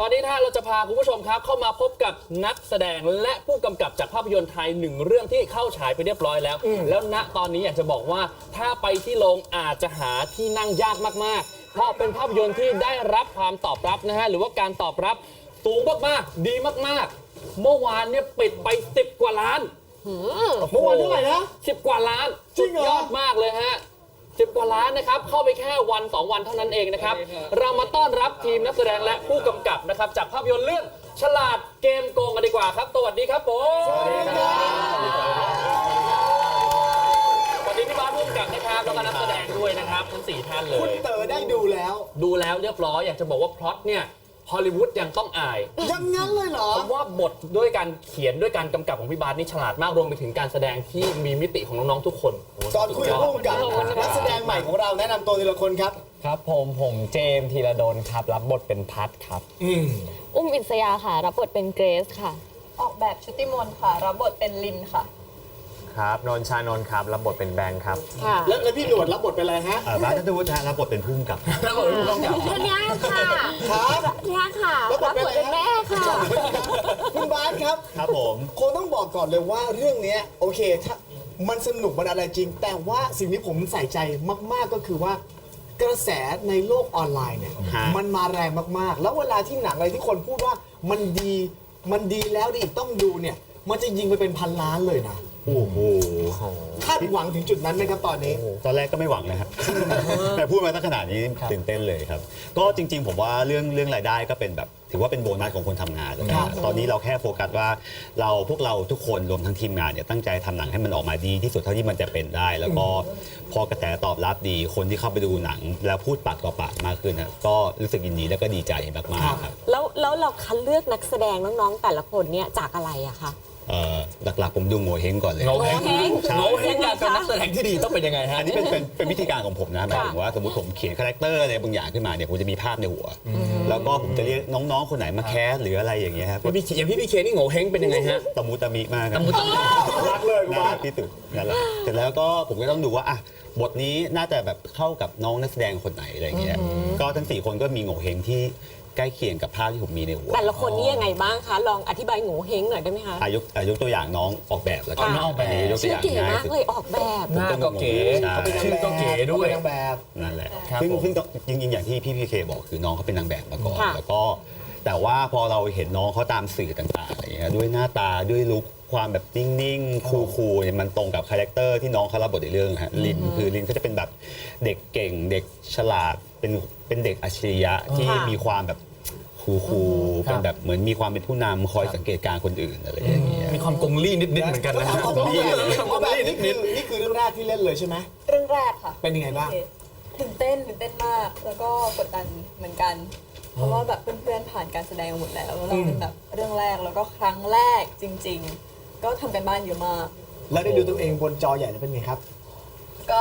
ตอนนี้ถ้าเราจะพาคุณผู้ชมครับ เข้ามาพบกับนักแสดงและผู้กำกับจากภาพยนตร์ไทยหนึ่งเรื่องที่เข้าฉายไปเรียบร้อยแล้ว แล้วณตอนนี้อยากจะบอกว่าถ้าไปที่โรงอาจจะหาที่นั่งยากมากๆ เพราะเป็นภาพยนตร์ที่ได้รับความตอบรับนะฮะหรือว่าการตอบรับสูงมากๆดีมากๆ เมื่อวานเนี่ยปิดไป 10 กว่าล้านเมื่อวานเท่าไหร่นะสิบกว่าล้านจริสุงดเหรอยอดมากเลยฮะ สิบกว่าล้านนะครับ เข้าไปแค่วัน 2 วันเท่านั้นเองนะครับ เรามาต้อนรับทีมนักแสดงและผู้กำกับนะครับ จากภาพยนตร์เรื่องฉลาดเกมโกงกันดีกว่าครับ สวัสดีครับผมสวัสดีสวัสดีพี่บาสผู้กำกับนะครับแล้วก็นักแสดงด้วยนะครับทั้งสี่ท่านเลคุณยเต๋อได้ดูแล้ว ดูแล้วเรียบร้อยอยากจะบอกว่าพล็อตเนี่ย ฮอลลีวูดยังต้องอายยังงั้นเลยเหรอ ผมว่าบทด้วยการเขียนด้วยการกำกับของพี่บาสนี่ฉลาดมากรวมไปถึงการแสดงที่มีมิติของน้องๆทุกคนโโหตอนคุยกับสุผู้ดยอดกำกับนักแสดงใหม่ของเราแนะนำตัวทีละคนครับ ครับผมผมเจมส์ธีรดลครับ รับบทเป็นพัทครับ อุ้มอิสยาค่ะ รับบทเป็นเกรซค่ะ ออกแบบชุติมนต์ค่ะ รับบทเป็นลินค่ะ ครับนนท์ชานนท์ครับรับบทเป็นแบงค์ครับค่ะแล้วแล้วพี่หนวดรับบทเป็นอะไรฮะเอ่อบ้านนัทวุฒิฮะรับบทเป็นผู้กำกับแล้วผมต้องกลับธัญญาค่ะครับธัญญาค่ะรับบทเป็นอะไรแม่ค่ะ คุณบาสครับครับผมคงต้องบอกก่อนเลยว่าเรื่องเนี้ยโอเคถ้ามันสนุกมันอะไรจริง แต่ว่าสิ่งที่ผมใส่ใจมากๆก็คือว่ากระแสในโลกออนไลน์เนี่ยฮะ มันมาแรงมากๆ แล้วเวลาที่หนังอะไรที่คนพูดว่ามันดีมันดีแล้วดีอีกต้องดูเนี่ย มันจะยิงไปเป็นพันล้านเลยนะ โอ้โหคาดหวังถึงจุดนั้นไหมครับตอนนี้ ตอนแรกก็ไม่หวังนะครับ แต่พูดมาตั้งขนาดนี้ครับตื่นเต้นเลยครับ ก็จริง ๆ ผมว่าเรื่องเรื่องรายได้ก็เป็นแบบ ถือว่าเป็นโบนัสของคนทำงานเลยนะครับตอนนี้เราแค่โฟกัสว่าเราพวกเราทุกคนรวมทั้งทีมงานเนี่ยตั้งใจทำหนังให้มันออกมาดีที่สุดเท่าที่มันจะเป็นได้ แล้วก็พอกระแสตอบรับดีคนที่เข้าไปดูหนัง แล้วพูดปากต่อปากมากขึ้นนะก็รู้สึกยินดีแล้วก็ดีใจมากๆครับแล้วแล้วเราคัดเลือกนักแสดงน้องๆแต่ละคนเนี่ยจากอะไรอะคะ เอ่อหลักๆผมดูโงเฮงก่อนเลย โงเฮงโงเห้งใช่โงเฮงการเป็นนักแสดงที่ดีต้องเป็นยังไงฮะอันนี้เป็นเป็นเป็นวิธีการของผมนะหมายถึงว่าสมมติผมเขียนคาแรคเตอร์อะไรบางอย่างขึ้นมาเนี่ยผมจะมีภาพในหัว แล้วก็ผมจะเรียกน้องๆคนไหนมาแคสหรืออะไรอย่างเงี้ยครับพี่พีอย่างพี่พีเคนี่โง่เฮงเป็นยังไงฮะ ตะมุตะมิมากครับตะมุตะมิรักเลยคุณน่าบารัสกที่สุดนั่นแหละเสร็จแล้วก็ผมก็ต้องดูว่าอะบทนี้น่าจะแบบเข้ากับน้องนักแสดงคนไหนอะไรอย่างเงี้ยก็ทั้งสี่คนก็มีโงเฮงที่ ใกล้เคียงกับภาพที่ผมมีในหัวแต่ละคนนี่ยังไงบ้างคะ ลองอธิบายโงูเฮงหน่อยได้ไหมคะ อายุอายุตัวอย่างน้องออกแบบแล้วกันน้องออกแบบนนี้ยกตัชื่วออย่างเก๋ง่ายมากสุด เลยออกแบบ หน้าก็เก๋ใช่ ชื่อก็เก๋ด้วยเป็นนางแบบ นั่นแหละครับซึ่งผม ซึ่งจริงๆอย่างที่พี่พีเคบอกคือน้องเขาเป็นนางแบบมาก่อน ค่ะแล้วก็ แต่ว่าพอเราเห็นน้องเขาตามสื่อต่างๆอะไรเงี้ยด้วยหน้าตาด้วยลุคความแบบนิ่งๆคูลๆเนี่ยมันตรงกับคาแรคเตอร์ที่น้องเขารับบทในเรื่องฮะลินคือลินเขาจะเป็นแบบเด็กเก่ง เด็กฉลาดเป็นเป็นเด็กอัจฉริยะที่มีความแบบคูลๆเป็นแบบเหมือนมีความเป็นผู้นำคอยสังเกตการณ์คนอื่นอะไรอย่างเงี้ย มีความกงลี่นิดๆเหมือนกันนะฮะเอาแบบเอาแบบนี่คือนี่คือเรื่องแรกที่เล่นเลยใช่ไหม เรื่องแรกค่ะเป็นยังไงบ้าง โอเคตื่นเต้นตื่นเต้นมาก แล้วก็กดดันเหมือนกัน เพราะว่าแบบเพื่อนๆผ่านการแสดงมาหมดแล้วแล้วเราเป็นแบบเรื่องแรกแล้วก็ครั้งแรกจริง ๆ ก็ทำกันบ้านเยอะมาก แล้วได้ดูตัวเองบนจอใหญ่แล้วเป็นไงครับ ก็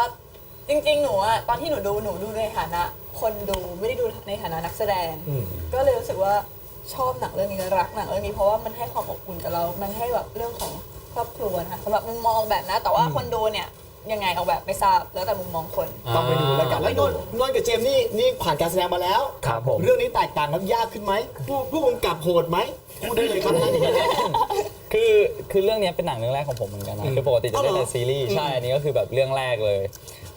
จริงๆ หนูอะตอนที่หนูดูหนูดูในฐานะ คนดูไม่ได้ดูในฐานะนักแสดง อืม ก็เลยรู้สึกว่าชอบหนังเรื่องนี้รักหนังเรื่องนี้เพราะว่ามันให้ความอบอุ่นกับเรา มันให้แบบเรื่องของครอบครัวนะคะสำหรับมุมมองแบบนะ แต่ว่าคนดูเนี่ย ยังไงออกแบบไม่ทราบแล้วแต่มุมมองคน ต้องไปดูแล้วกันแล้วนนท์นนท์กับเจมส์นี่นี่ผ่านการแสดงมาแล้ว ครับผม เรื่องนี้แตกต่างกันยากขึ้นไหมผู้ผู้กำกับโหดไหมพูดได้เลยครับท่าน คือคือเรื่องนี้เป็นหนังเรื่องแรกของผมเหมือนกันนะคือปกติจะเล่นแต่ซีรีส์ใช่อันนี้ก็คือแบบเรื่องแรกเลย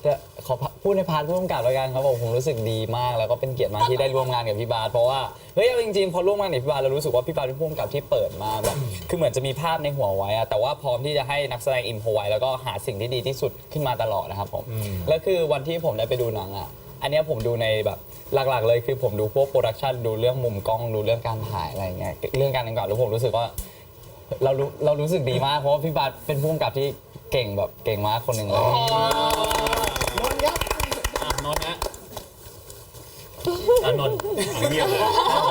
แต่ขอพูดในพาร์ทผู้กำกับแล้วกันครับผมผมรู้สึกดีมาก แล้วก็เป็นเกียรติมากที่ได้ร่วมงานกับพี่บาสเพราะว่าเฮ้ยเอาจริงๆพอร่วมงานกับพี่บาสเรารู้สึกว่าพี่บาสเป็นผู้กำกับที่เปิดมาแบบคือเหมือนจะมีภาพในหัวไว้อะแต่ว่าพร้อมที่จะให้นักแสดงอินโฟไว้แล้วก็หาสิ่งที่ดีที่สุดขึ้นมาตลอดนะครับผมแล้วคือวันที่ผมได้ไปดูหนังอะอันเนี้ยผมดูในแบบหลักๆ เลยคือผมดูพวกโปรดักชันดูเรื่องมุมกล้องดูเรื่องการถ่ายอะไรอย่างเงี้ยเรื่องการแต่งก่อนแล้วผมรู้สึกว่าเรารู้เรารู้สึกดีมากเพราะว่าพี่บาสเป็นผู้กำกับที่เก่งแบบเก่งมากคนหนึ่งเลยนนท์ ครับอะนนท์นะอะนนท์เงียบเลย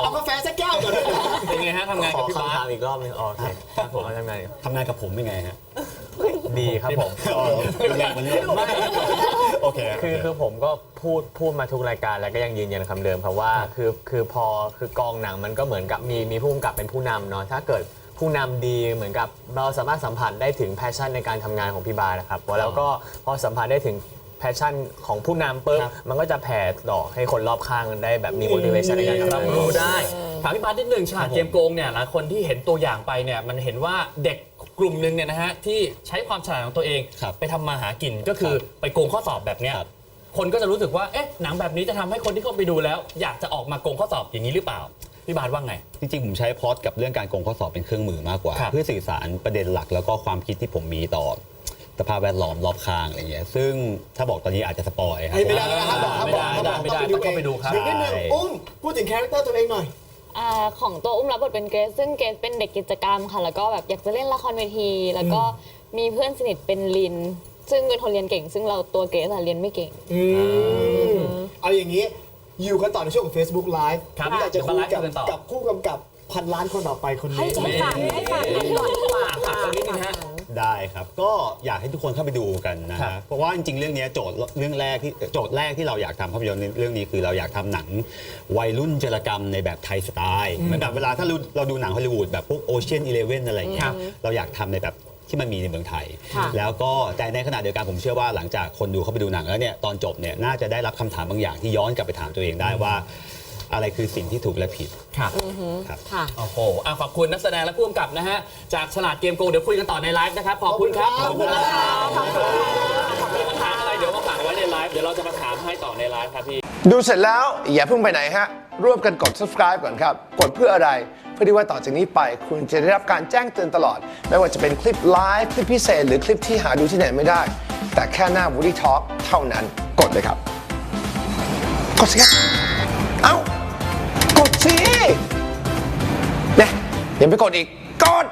เอากาแฟสักแก้วก่อนเลยเป็นไงฮะทำงานขกับอพี่บาคำถาสมอีกรอบหนึงอ๋อโอเคครับผมทำงานทำงานกับผมเป็นไงฮะดีครับผม อ๋อดูแลมันเลยโอเคคือคือผมก็พูดพูดมาทุกรายการแล้วก็ยังยืนยันคำเดิมครับว่าคือคือพอคือกองหนังมันก็เหมือนกับมีมีผู้กำกับเป็นผู้นำเนาะถ้าเกิดผู้นำดีเหมือนกับเราสามารถสัมผัสได้ถึงแพชชั่นในการทำงานของพี่บาร์นะครับแล้วก็พอสัมผัสได้ถึง แพชชั่นของผู้นำปุ๊บมันก็จะแผ่ต่อให้คนรอบข้างได้แบบมี motivation ในการทำรับงานรู้ได้คถามพี่บาสนิดนึงฉากเกมโกงเนี่ยหลายคนที่เห็นตัวอย่างไปเนี่ยมันเห็นว่าเด็กกลุ่มหนึ่งเนี่ยนะฮะที่ใช้ความฉลาดของตัวเอง ครับไปทำมาหากินก็คือไปโกงข้อสอบแบบเนี้ยครับคนก็จะรู้สึกว่าเอ๊ะหนังแบบนี้จะทำให้คนที่เข้าไปดูแล้ว อยากจะออกมาโกงข้อสอบอย่างนี้หรือเปล่าพี่บาสว่าไง จริงๆ ผมใช้พล็อดกับเรื่องการโกงข้อสอบเป็นเครื่องมือมากกว่า ครับเพื่อสื่อสารประเด็นหลักแล้วก็ความคิดที่ผมมีต่อ สภาพแวดล้อมรอบข้างอะไรเงี้ยซึ่งถ้าบอกตอนนี้อาจจะสปอยครับให้ไม่ได้แล้วนะครับบอกครับไม่บอกได้ครับไม่ได้บอกต้องไปดูครับ เดี๋ยวนิดนึงใช่ อุ้มพูดถึงคาแรคเตอร์ตัวเองหน่อย อ่าของตัวอุ้มรับบทเป็นเกรซซึ่งเกรซเป็นเด็กกิจกรรมค่ะ แล้วก็แบบอยากจะเล่นละครเวที แล้วก็มีเพื่อนสนิทเป็นลิน ซึ่งเป็นคนเรียนเก่ง ซึ่งเราตัวเกรซอะเรียนไม่เก่ง อืมเอาอย่างนี้ อยู่กันต่อในช่วงของ Facebook Live ครับผมอยากจะคุยกับเดี๋ยวมาไลฟ์กันต่อ กับผู้กำกับพันล้านคนต่อไปคนให้นี้ ให้ฝากให้ฝากกันก่อนดีกว่าฝากตรงนี้นะฮะ ได้ครับ ก็อยากให้ทุกคนเข้าไปดูกันนะครัฮะบเพราะว่าจริงๆ เรื่องเนี้ยโจทย์เรื่องแรกที่โจทย์แรกที่เราอยากทำภาพยนตร์เรื่องนี้คือเราอยากทำหนังวัยรุ่นเจรกรรมในแบบไทยสไตล์เหมือนแบบเวลาถ้าเราเราดูหนังฮอลลีวูดแบบพวกโอเชียนอีเลเว่นอะไรอย่างเงี้ยเราอยากทำในแบบที่มันมีในเมืองไทย ค่ะแล้วก็แต่ในขณะเดียวกันผมเชื่อว่าหลังจากคนดูเข้าไปดูหนังแล้วเนี่ยตอนจบเนี่ยน่าจะได้รับคำถามบางอย่างที่ย้อนกลับไปถามตัวเองได้ว่า อะไรคือสิ่งที่ถูกและผิด ครับครับ ค่ะ โอ้โหอะขอบคุณนักแสดงและผู้กำกับนะฮะ จากฉลาดเกมโกงเดี๋ยวคุยกันต่อในไลฟ์นะครับ ขอบคุณครับ ขอบคุณครับขอบคุณครับมีคำถามอะไรเดี๋ยวมาฝากไว้ในไลฟ์ เดี๋ยวเราจะมาถามให้ต่อในไลฟ์ครับพี่ ดูเสร็จแล้วอย่าเพิ่งไปไหนฮะ ร่วมกันกด subscribe ก่อนครับ กดเพื่ออะไร เพื่อที่ว่าต่อจากนี้ไป คุณจะได้รับการแจ้งเตือนตลอด ไม่ว่าจะเป็นคลิปไลฟ์คลิปพิเศษ หรือคลิปที่หาดูที่ไหนไม่ได้ แต่แค่หน้า Woody Talk เท่านั้นกดเลยครับ กดสิครับ เอ้า ชี้เนี่ยยังไปกดอีก กด